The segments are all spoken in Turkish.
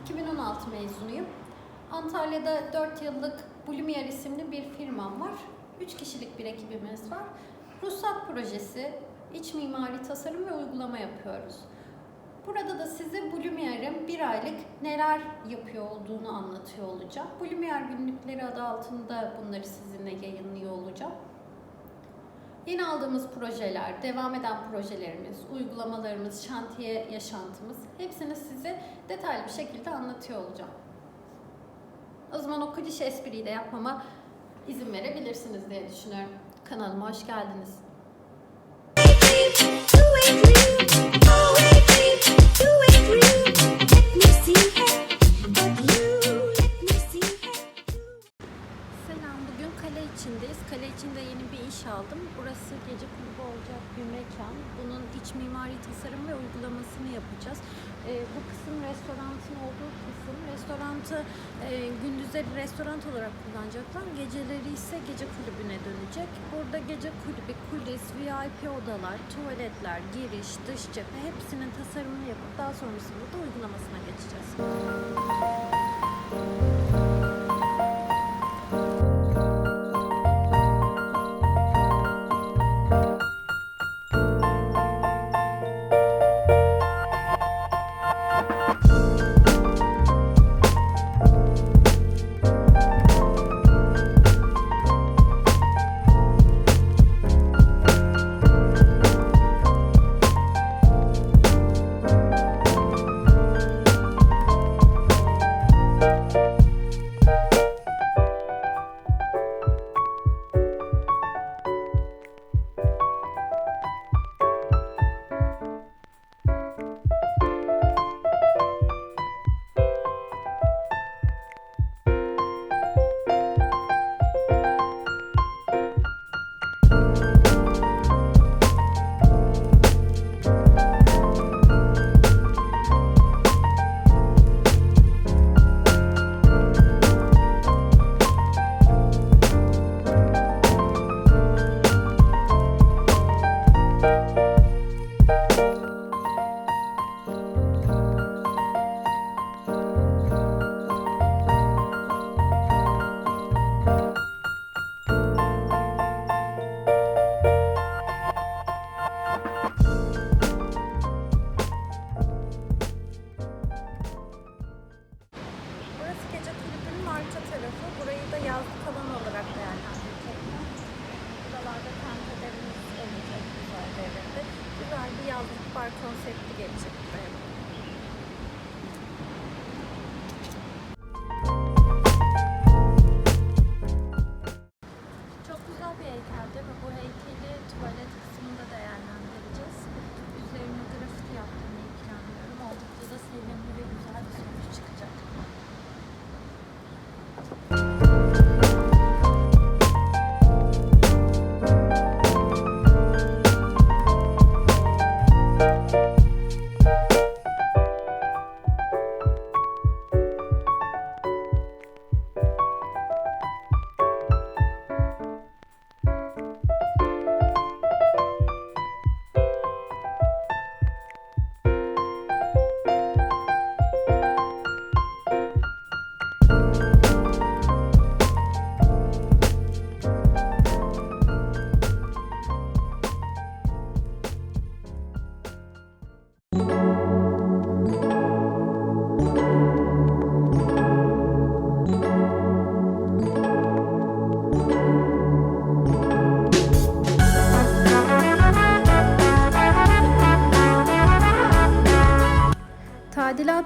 yüksek iç mimarım. 2016 mezunuyum. Antalya'da 4 yıllık Blumier isimli bir firmam var. 3 kişilik bir ekibimiz var. Ruhsat projesi, iç mimari tasarım ve uygulama yapıyoruz. Burada da size Blumier'in bir aylık neler yapıyor olduğunu anlatıyor olacağım. Blumier günlükleri adı altında bunları sizinle yayınlıyor olacağım. Yeni aldığımız projeler, devam eden projelerimiz, uygulamalarımız, şantiye yaşantımız hepsini size detaylı bir şekilde anlatıyor olacağım. O zaman o klişe espriyi de yapmama izin verebilirsiniz diye düşünüyorum. Kanalıma hoş geldiniz. Gece kulübü olacak bir mekan. Bunun iç mimari tasarım ve uygulamasını yapacağız. Ee, bu kısım restoranın olduğu kısım. Restorantı e, gündüzleri restoran olarak kullanacaklar. Geceleri ise gece kulübüne dönecek. Burada gece kulübü, kulis, VIP odalar, tuvaletler, giriş, dış cephe hepsinin tasarımını yapıp daha sonrasında da uygulamasına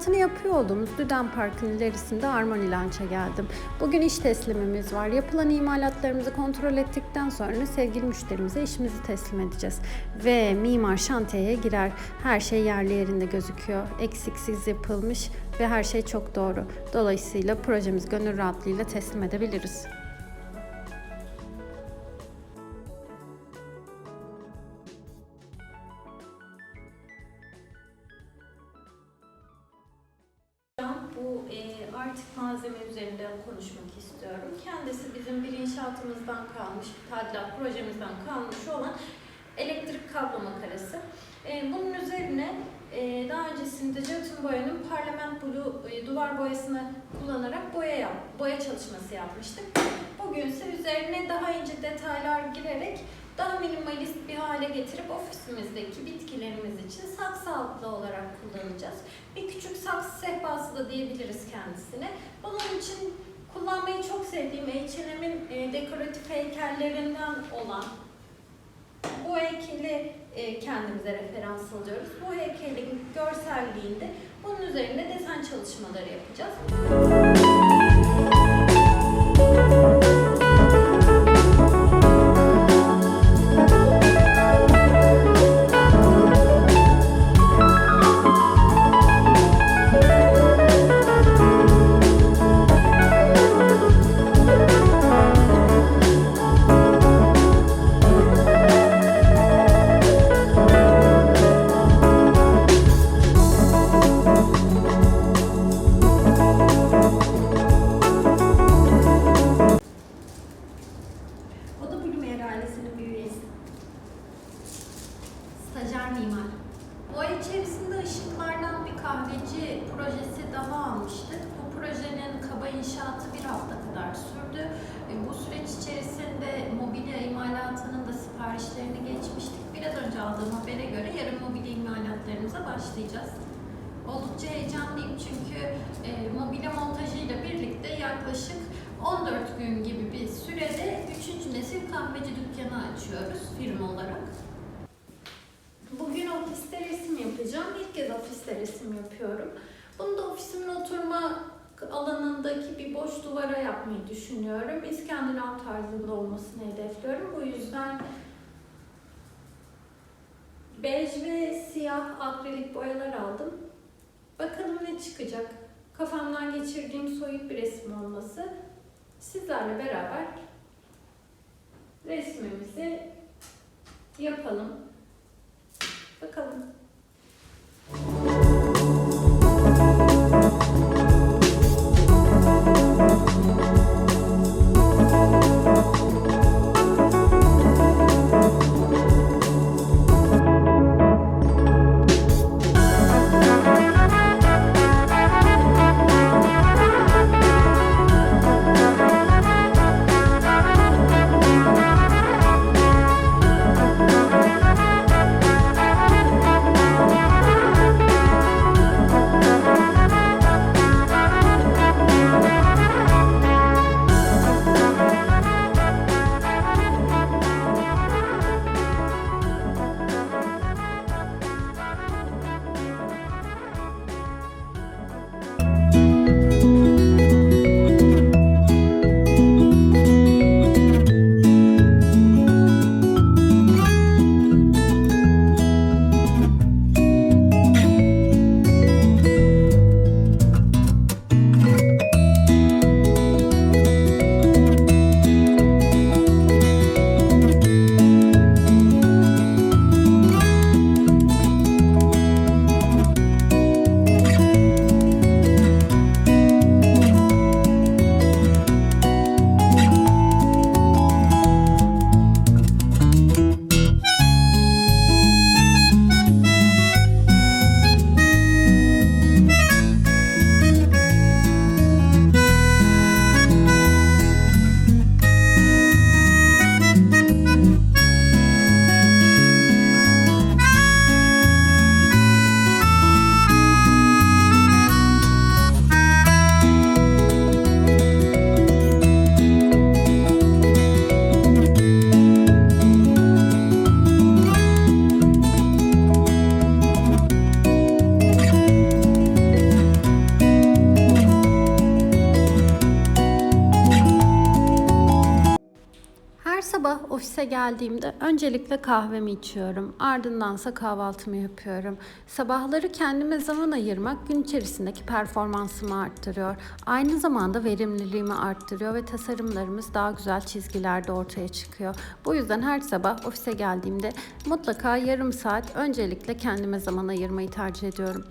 Tadilatını yapıyor olduğumuz Düden Park'ın ilerisinde Armani Lunch'a geldim. Bugün iş teslimimiz var. Yapılan imalatlarımızı kontrol ettikten sonra sevgili müşterimize işimizi teslim edeceğiz. Ve mimar şantiyeye girer. Her şey yerli yerinde gözüküyor. Eksiksiz yapılmış ve her şey çok doğru. Dolayısıyla projemiz gönül rahatlığıyla teslim edebiliriz. Bu e, artık malzeme üzerinde konuşmak istiyorum. Kendisi bizim bir inşaatımızdan kalmış, tadilat projemizden kalmış olan elektrik kablo makarası. E, bunun üzerine Ee, daha öncesinde Jotun Boya'nın Parlament Blue e, duvar boyasını kullanarak boya yap, boya çalışması yapmıştık. Bugün ise üzerine daha ince detaylar girerek daha minimalist bir hale getirip ofisimizdeki bitkilerimiz için saksı altlı olarak kullanacağız. Bir küçük saksı sehpası da diyebiliriz kendisine. Bunun için kullanmayı çok sevdiğim H&M'in e, dekoratif heykellerinden olan bu heykeli e, kendimize referans alıyoruz. Bu heykelin görselliğinde bunun üzerinde desen çalışmaları yapacağız. Stajyer mimar. O içerisinde ışıklardan bir kahveci projesi daha almıştık. Bu projenin kaba inşaatı bir hafta kadar sürdü. E, Bu süreç içerisinde mobilya imalatının da siparişlerini geçmiştik. Biraz önce aldığım habere göre yarın mobilya imalatlarımıza başlayacağız. Oldukça heyecanlıyım çünkü e, mobilya montajıyla birlikte yaklaşık 14 gün gibi bir sürede 3. nesil kahveci dükkanı açıyoruz firma olarak. Bugün ofiste resim yapacağım. İlk kez ofiste resim yapıyorum. Bunu da ofisimin oturma alanındaki bir boş duvara yapmayı düşünüyorum. İskandinav tarzında olmasını hedefliyorum. Bu yüzden bej ve siyah akrilik boyalar aldım. Bakalım ne çıkacak. Kafamdan geçirdiğim soyut bir resim olması. Sizlerle beraber resmimizi yapalım. Bakalım. Sabah ofise geldiğimde öncelikle kahvemi içiyorum. Ardındansa kahvaltımı yapıyorum. Sabahları kendime zaman ayırmak gün içerisindeki performansımı arttırıyor. Aynı zamanda verimliliğimi arttırıyor ve tasarımlarımız daha güzel çizgilerde ortaya çıkıyor. Bu yüzden her sabah ofise geldiğimde mutlaka yarım saat öncelikle kendime zaman ayırmayı tercih ediyorum.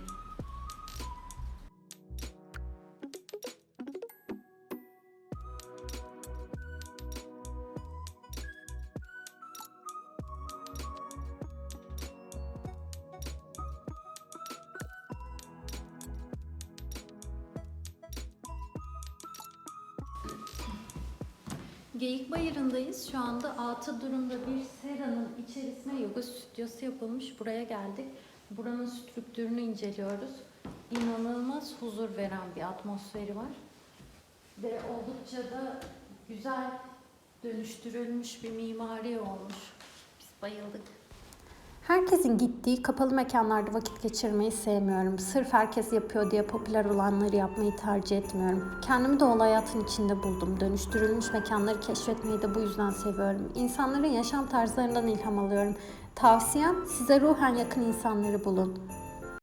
Geyik Bayırı'ndayız. Şu anda atı durumda bir seranın içerisine yoga stüdyosu yapılmış. Buraya geldik. Buranın strüktürünü inceliyoruz. İnanılmaz huzur veren bir atmosferi var. Ve oldukça da güzel dönüştürülmüş bir mimari olmuş. Biz bayıldık. Herkesin gittiği kapalı mekanlarda vakit geçirmeyi sevmiyorum. Sırf herkes yapıyor diye popüler olanları yapmayı tercih etmiyorum. Kendimi doğal hayatın içinde buldum. Dönüştürülmüş mekanları keşfetmeyi de bu yüzden seviyorum. İnsanların yaşam tarzlarından ilham alıyorum. Tavsiyem size ruhen yakın insanları bulun.